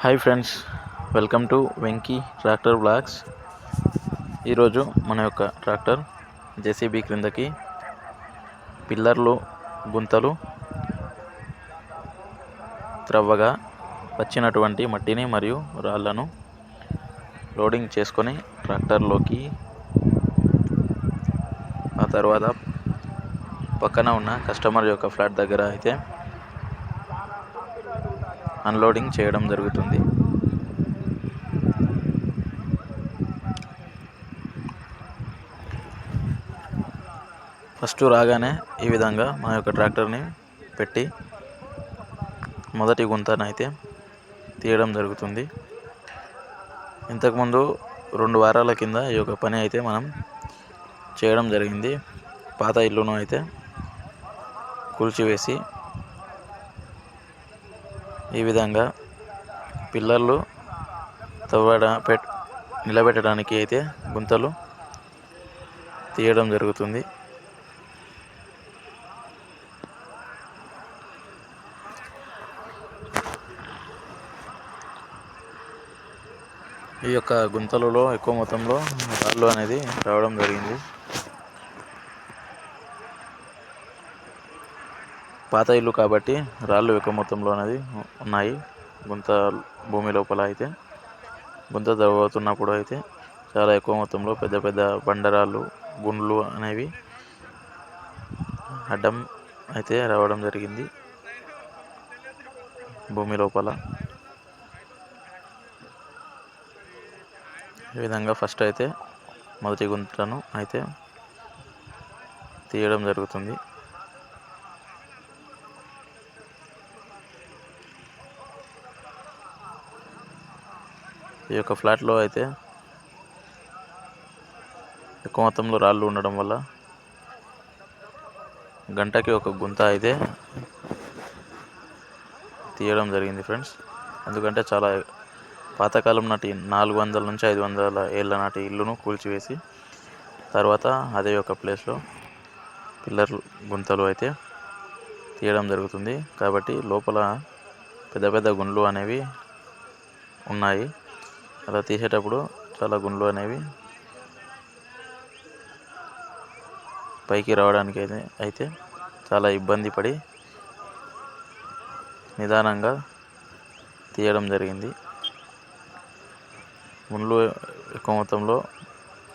Hi friends welcome to Venky tractor blogs ఈరోజు మన యొక్క ట్రాక్టర్ జేసీబీ క్రిందకి పిల్లర్లు గుంతలు త్రవ్వగా వచ్చినటువంటి మట్టిని మరియు రాళ్ళను లోడింగ్ చేసుకొని ట్రాక్టర్లోకి ఆ తర్వాత పక్కన ఉన్న కస్టమర్ యొక్క ఫ్లాట్ దగ్గర అయితే అన్లోడింగ్ చేయడం జరుగుతుంది. ఫస్ట్ రాగానే ఈ విధంగా మా యొక్క ట్రాక్టర్ని పెట్టి మొదటి గుంతనైతే తీయడం జరుగుతుంది. ఇంతకుముందు రెండు వారాల కింద ఈ యొక్క పని అయితే మనం చేయడం జరిగింది. పాత ఇల్లును అయితే కూల్చివేసి ఈ విధంగా పిల్లర్లు తవ్వడ పెట్ నిలబెట్టడానికి అయితే గుంతలు తీయడం జరుగుతుంది. ఈ యొక్క గుంతలలో ఎక్కువ మొత్తంలో రాళ్ళు అనేది రావడం జరిగింది. పాత ఇల్లు కాబట్టి రాళ్ళు ఎక్కువ మొత్తంలో అనేది ఉన్నాయి. గుంత భూమి లోపల అయితే గుంత తవ్వుతున్నప్పుడు అయితే చాలా ఎక్కువ మొత్తంలో పెద్ద పెద్ద బండరాళ్ళు గుండ్లు అనేవి అడ్డం అయితే రావడం జరిగింది భూమి లోపల. ఈ విధంగా ఫస్ట్ అయితే మొదటి గుంతను అయితే తీయడం జరుగుతుంది. ఈ యొక్క ఫ్లాట్లో అయితే ఎక్కువ మొత్తంలో రాళ్ళు ఉండడం వల్ల గంటకి ఒక గుంత అయితే తీయడం జరిగింది ఫ్రెండ్స్. ఎందుకంటే చాలా పాతకాలం నాటి నాలుగు వందల నుంచి ఐదు వందల ఏళ్ళ నాటి ఇల్లును కూల్చివేసి తర్వాత అదే యొక్క ప్లేస్లో పిల్లర్ గుంతలు అయితే తీయడం జరుగుతుంది. కాబట్టి లోపల పెద్ద పెద్ద గుండ్లు అనేవి ఉన్నాయి. అలా తీసేటప్పుడు చాలా గుండ్లు అనేవి పైకి రావడానికి అయితే అయితే చాలా ఇబ్బంది పడి నిదానంగా తీయడం జరిగింది. గుండ్లు ఎక్కువ మొత్తంలో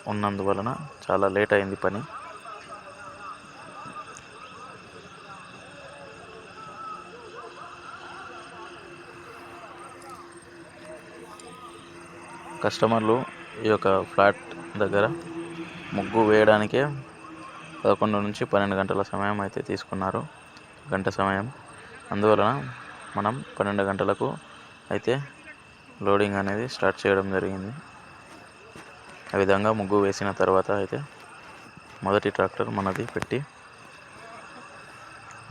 ఉన్నందువలన చాలా లేట్ అయింది పని. కస్టమర్లు ఈ యొక్క ఫ్లాట్ దగ్గర ముగ్గు వేయడానికే పదకొండు నుంచి పన్నెండు గంటల సమయం అయితే తీసుకున్నారు గంట సమయం. అందువలన మనం పన్నెండు గంటలకు అయితే లోడింగ్ అనేది స్టార్ట్ చేయడం జరిగింది. ఆ విధంగా ముగ్గు వేసిన తర్వాత అయితే మొదటి ట్రాక్టర్ మనది పెట్టి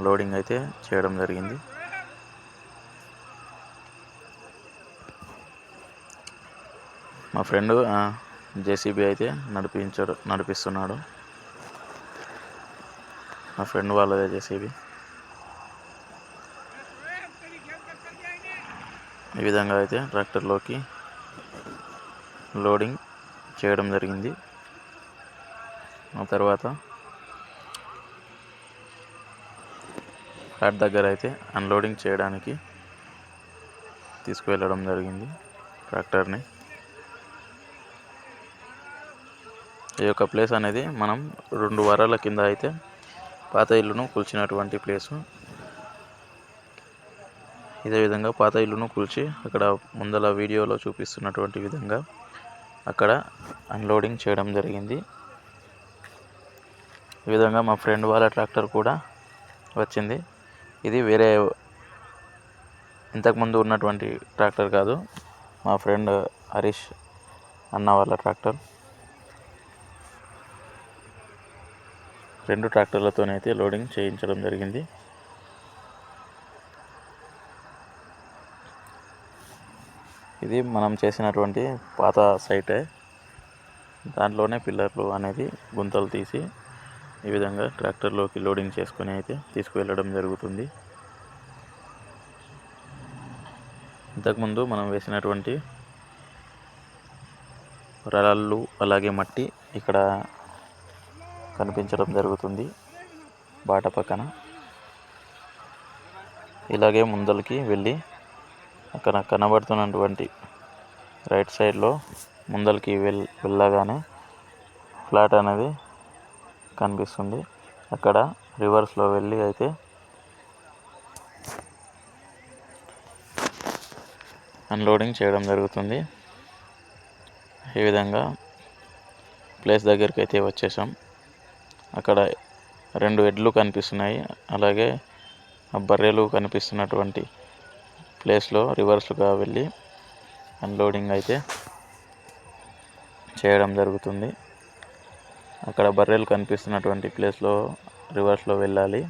లోడింగ్ అయితే చేయడం జరిగింది. మా ఫ్రెండ్ జేసీబీ అయితే నడిపించాడు నడిపిస్తున్నాడు. మా ఫ్రెండ్ వాళ్ళదే జేసీబీ. ఈ విధంగా అయితే ట్రాక్టర్లోకి లోడింగ్ చేయడం జరిగింది. ఆ తర్వాత ఫ్లాట్ దగ్గర అయితే అన్లోడింగ్ చేయడానికి తీసుకువెళ్ళడం జరిగింది ట్రాక్టర్ని. ఈ యొక్క ప్లేస్ అనేది మనం రెండు వారాల కింద అయితే పాత ఇల్లును కూల్చినటువంటి ప్లేసు. ఇదే విధంగా పాత ఇల్లును కూల్చి అక్కడ ముందల వీడియోలో చూపిస్తున్నటువంటి విధంగా అక్కడ అన్లోడింగ్ చేయడం జరిగింది. ఈ విధంగా మా ఫ్రెండ్ వాళ్ళ ట్రాక్టర్ కూడా వచ్చింది. ఇది వేరే ఇంతకుముందు ఉన్నటువంటి ట్రాక్టర్ కాదు. మా ఫ్రెండ్ హరీష్ అన్న వాళ్ళ ట్రాక్టర్. రెండు ట్రాక్టర్లతోనైతే లోడింగ్ చేయించడం జరిగింది. ఇది మనం చేసినటువంటి పాత సైటే. దాంట్లోనే పిల్లర్లు అనేది గుంతలు తీసి ఈ విధంగా ట్రాక్టర్లోకి లోడింగ్ చేసుకొని అయితే తీసుకువెళ్ళడం జరుగుతుంది. ఇంతకుముందు మనం వేసినటువంటి రలళ్ళు అలాగే మట్టి ఇక్కడ కనిపించడం జరుగుతుంది. బాట పక్కన. ఇలాగే ముందరికి వెళ్ళి అక్కడ కనబడుతున్నటువంటి రైట్ సైడ్లో ముందరికి వెల్ వెళ్ళగానే ఫ్లాట్ అనేది కనిపిస్తుంది. అక్కడ రివర్స్లో వెళ్ళి అయితే అన్లోడింగ్ చేయడం జరుగుతుంది. ఈ విధంగా ప్లేస్ దగ్గరికి అయితే వచ్చేసాం. అక్కడ రెండు ఎడ్లు కనిపిస్తున్నాయి. అలాగే ఆ బర్రెలు కనిపిస్తున్నటువంటి ప్లేస్లో రివర్స్గా వెళ్ళి అన్లోడింగ్ అయితే చేయడం జరుగుతుంది. అక్కడ బర్రెలు కనిపిస్తున్నటువంటి ప్లేస్లో రివర్స్లో వెళ్ళాలి.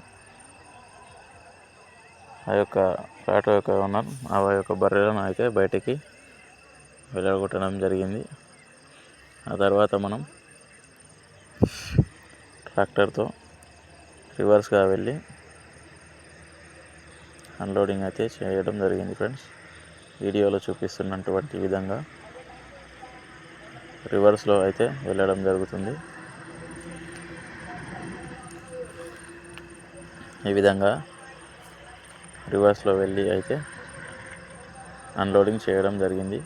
ఆ యొక్క ఆటో యొక్క ఓనర్ ఆ యొక్క బర్రెలను అయితే బయటికి వెళ్ళగొట్టడం జరిగింది. ఆ తర్వాత మనం ట్రాక్టర్తో రివర్స్గా వెళ్ళి అన్లోడింగ్ అయితే చేయడం జరిగింది ఫ్రెండ్స్. వీడియోలో చూపిస్తున్నటువంటి విధంగా రివర్స్లో అయితే వెళ్ళడం జరుగుతుంది. ఈ విధంగా రివర్స్లో వెళ్ళి అయితే అన్లోడింగ్ చేయడం జరిగింది.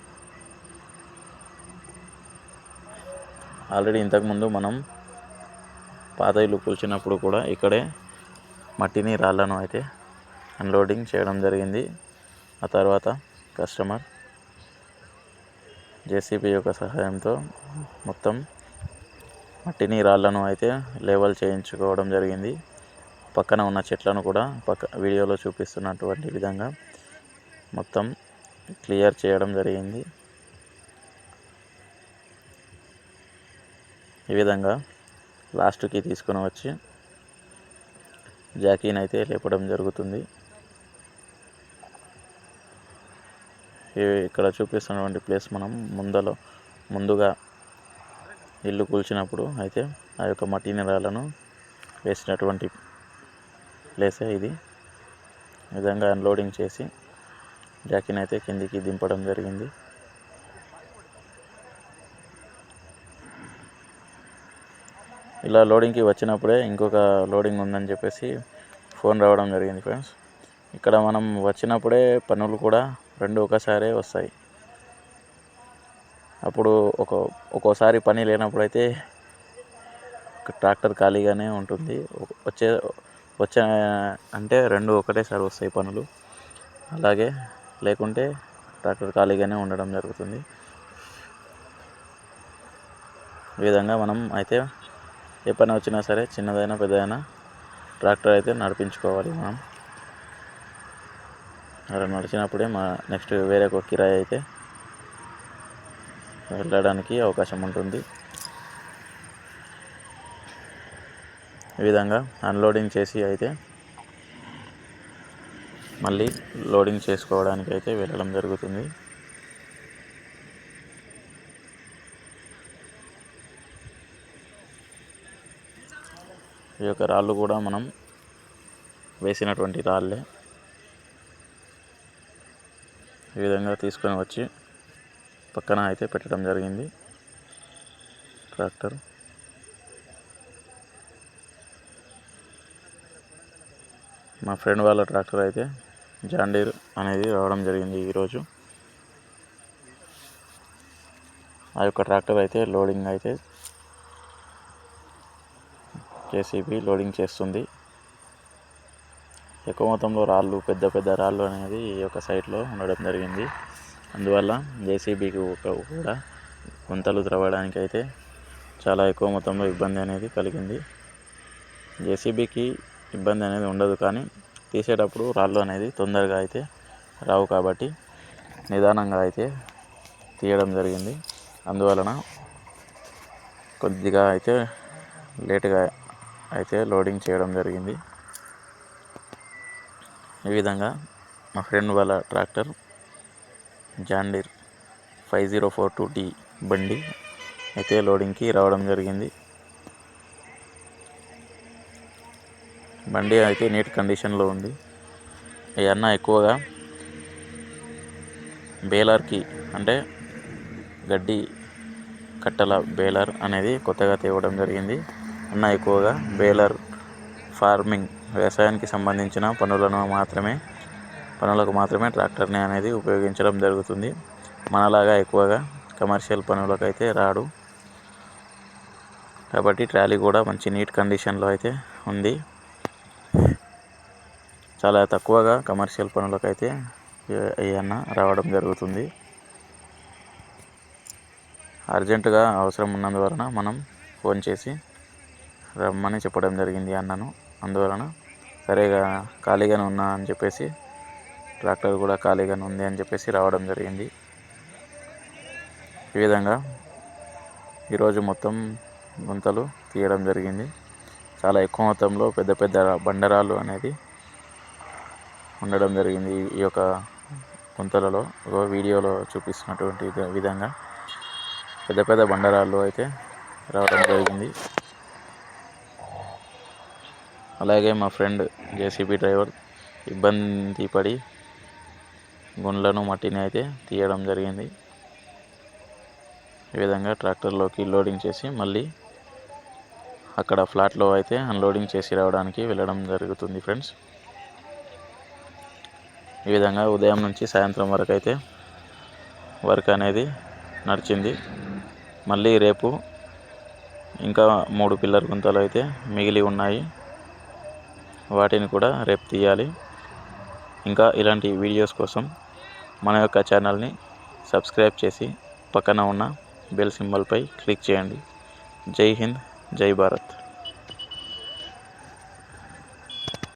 ఆల్రెడీ ఇంతకుముందు మనం పాత ఇల్లు కూల్చినప్పుడు కూడా ఇక్కడే మట్టిని రాళ్ళను అయితే అన్లోడింగ్ చేయడం జరిగింది. ఆ తర్వాత కస్టమర్ జేసీబీ యొక్క సహాయంతో మొత్తం మట్టిని రాళ్ళను అయితే లేవల్ చేయించుకోవడం జరిగింది. పక్కన ఉన్న చెట్లను కూడా పక్క వీడియోలో చూపిస్తున్నటువంటి విధంగా మొత్తం క్లియర్ చేయడం జరిగింది. ఈ విధంగా లాస్ట్కి తీసుకొని వచ్చి జాకీని అయితే లేపడం జరుగుతుంది. ఇక్కడ చూపిస్తున్నటువంటి ప్లేస్ మనం ముందలో ముందుగా ఇల్లు కూల్చినప్పుడు అయితే ఆ యొక్క మట్టి నిరాలను వేసినటువంటి ప్లేసే ఇది. విధంగా అన్లోడింగ్ చేసి జాకీని అయితే కిందికి దింపడం జరిగింది. ఇలా లోడింగ్కి వచ్చినప్పుడే ఇంకొక లోడింగ్ ఉందని చెప్పేసి ఫోన్ రావడం జరిగింది ఫ్రెండ్స్. ఇక్కడ మనం వచ్చినప్పుడే పనులు కూడా రెండు ఒకసారే వస్తాయి. అప్పుడు ఒక ఒక్కోసారి పని లేనప్పుడైతే ట్రాక్టర్ ఖాళీగానే ఉంటుంది. వచ్చే వచ్చే అంటే రెండు ఒకటేసారి వస్తాయి పనులు. అలాగే లేకుంటే ట్రాక్టర్ ఖాళీగానే ఉండడం జరుగుతుంది. ఈ విధంగా మనం అయితే ఏ పని వచ్చినా సరే చిన్నదైనా పెద్దదైనా ట్రాక్టర్ అయితే నడిపించుకోవాలి మనం. అలా నడిచినప్పుడే మా నెక్స్ట్ వేరే ఒక కిరాయి అయితే వెళ్ళడానికి అవకాశం ఉంటుంది. ఈ విధంగా అన్లోడింగ్ చేసి అయితే మళ్ళీ లోడింగ్ చేసుకోవడానికి అయితే వెళ్ళడం జరుగుతుంది. ఈ యొక్క రాళ్ళు కూడా మనం వేసినటువంటి రాళ్ళే. ఈ విధంగా తీసుకొని వచ్చి పక్కన అయితే పెట్టడం జరిగింది. ట్రాక్టర్. మా ఫ్రెండ్ వాళ్ళ ట్రాక్టర్ అయితే జాండీర్ అనేది రావడం జరిగింది ఈరోజు. ఆ యొక్క ట్రాక్టర్ అయితే లోడింగ్ అయితే జేసీబీ లోడింగ్ చేస్తుంది. ఎక్కువ మొత్తంలో రాళ్ళు పెద్ద పెద్ద రాళ్ళు అనేది ఈ యొక్క సైట్లో ఉండడం జరిగింది. అందువల్ల జేసీబీకి కూడా గుంతలు త్రవ్వడానికి అయితే చాలా ఎక్కువ మొత్తంలో ఇబ్బంది అనేది కలిగింది. జేసీబీకి ఇబ్బంది అనేది ఉండదు కానీ తీసేటప్పుడు రాళ్ళు అనేది తొందరగా అయితే రావు కాబట్టి నిదానంగా అయితే తీయడం జరిగింది. అందువలన కొద్దిగా అయితే లేటుగా అయితే లోడింగ్ చేయడం జరిగింది. ఈ విధంగా మా ఫ్రెండ్ వాళ్ళ tractor John Deere five zero four two T బండి అయితే లోడింగ్కి రావడం జరిగింది. బండి అయితే నీట్ కండిషన్లో ఉంది. ఈ అన్న ఎక్కువగా బేలర్కి అంటే గడ్డి కట్టల బేలర్ అనేది కొత్తగా తేవడం జరిగింది. అన్న ఎక్కువగా బేలర్ ఫార్మింగ్ వ్యవసాయానికి సంబంధించిన పనులను మాత్రమే పనులకు మాత్రమే ట్రాక్టర్ని అనేది ఉపయోగించడం జరుగుతుంది. మనలాగా ఎక్కువగా కమర్షియల్ పనులకు అయితే రాడు. కాబట్టి ట్రాలీ కూడా మంచి నీట్ కండిషన్లో అయితే ఉంది. చాలా తక్కువగా కమర్షియల్ పనులకైతే ఈ అన్న రావడం జరుగుతుంది. అర్జెంటుగా అవసరం ఉన్నందువలన మనం ఫోన్ చేసి రమ్మని చెప్పడం జరిగింది అన్నను. అందువలన సరేగా ఖాళీగానే ఉన్నా అని చెప్పేసి ట్రాక్టర్ కూడా ఖాళీగానే ఉంది అని చెప్పేసి రావడం జరిగింది. ఈ విధంగా ఈరోజు మొత్తం గుంతలు తీయడం జరిగింది. చాలా ఎక్కువ మొత్తంలో పెద్ద పెద్ద బండరాలు అనేది ఉండడం జరిగింది ఈ యొక్క గుంతలలో. ఒక వీడియోలో చూపిస్తున్నటువంటి విధంగా పెద్ద పెద్ద బండరాళ్ళు అయితే రావడం జరిగింది. అలాగే మా ఫ్రెండ్ జేసీబీ డ్రైవర్ ఇబ్బంది పడి గుండ్లను మట్టిని అయితే తీయడం జరిగింది. ఈ విధంగా ట్రాక్టర్లోకి లోడింగ్ చేసి మళ్ళీ అక్కడ ఫ్లాట్లో అయితే అన్లోడింగ్ చేసి రావడానికి వెళ్ళడం జరుగుతుంది ఫ్రెండ్స్. ఈ విధంగా ఉదయం నుంచి సాయంత్రం వరకు అయితే వర్క్ అనేది నడిచింది. మళ్ళీ రేపు ఇంకా మూడు పిల్లర్ గుంతలు అయితే మిగిలి ఉన్నాయి. వాటిని కూడా రేపు తీయాలి. ఇంకా ఇలాంటి వీడియోస్ కోసం మన యొక్క ఛానల్ని సబ్స్క్రైబ్ చేసి పక్కన ఉన్న బెల్ సింబల్పై క్లిక్ చేయండి. జై హింద్ జై భారత్.